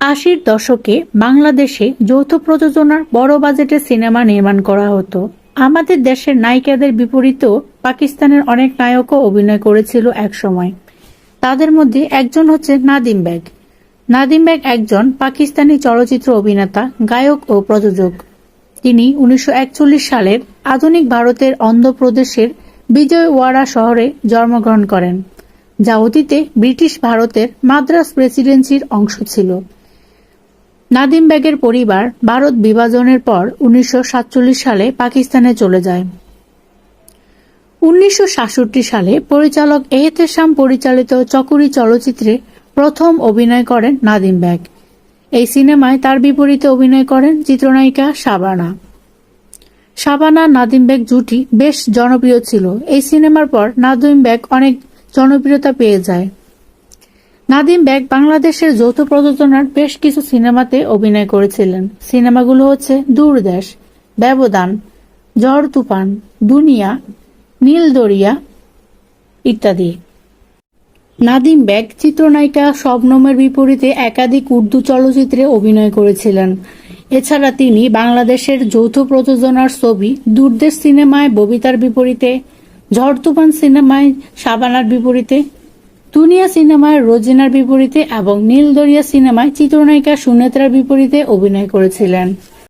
আশির দশকে বাংলাদেশে যৌথ প্রযোজনার বড় বাজেটের সিনেমা নির্মাণ করা হতো। আমাদের দেশের নায়িকাদের বিপরীতেও পাকিস্তানের অনেক নায়কও অভিনয় করেছিল একসময়। তাদের মধ্যে একজন হচ্ছে নাদিম ব্যাগ নাদিম ব্যাগ একজন পাকিস্তানি চলচ্চিত্র অভিনেতা, গায়ক ও প্রযোজক। তিনি উনিশশো একচল্লিশ সালের আধুনিক ভারতের অন্ধ্রপ্রদেশের বিজয়ওয়াড়া শহরে জন্মগ্রহণ করেন, যা অতীতে ব্রিটিশ ভারতের মাদ্রাস প্রেসিডেন্সির অংশ ছিল। নাদিম বেগের পরিবার ভারত বিভাজনের পর উনিশশো সাতচল্লিশ সালে পাকিস্তানে চলে যায়। উনিশশো সাতষট্টি সালে পরিচালক এহতেশাম পরিচালিত চকুরি চলচ্চিত্রে প্রথম অভিনয় করেন নাদিম বেগ। এই সিনেমায় তার বিপরীতে অভিনয় করেন চিত্রনায়িকা শাবানা। শাবানা, নাদিম বেগ জুটি বেশ জনপ্রিয় ছিল। এই সিনেমার পর নাদিম বেগ অনেক জনপ্রিয়তা পেয়ে যায়। নাদিম ব্যাগ বাংলাদেশের যৌথ প্রযোজনার বেশ কিছু সিনেমাতে অভিনয় করেছিলেন। সিনেমাগুলো হচ্ছে দূরদেশ ব্যবধান, ঝড় তুফান, দুনিয়া, নীল দরিয়া ইত্যাদি। নাদিম ব্যাগ চিত্রনায়িকা শবনমের বিপরীতে একাধিক উর্দু চলচ্চিত্রে অভিনয় করেছিলেন। এছাড়া তিনি বাংলাদেশের যৌথ প্রযোজনার ছবি দূরদেশ সিনেমায় ববিতার বিপরীতে, ঝড় তুফান সিনেমায় শাবানার বিপরীতে দুনিয়া সিনেমায় রোজিনার বিপরীতে এবং নীলদরিয়া সিনেমায় চিত্রনায়িকা সুনেত্রার বিপরীতে অভিনয় করেছিলেন।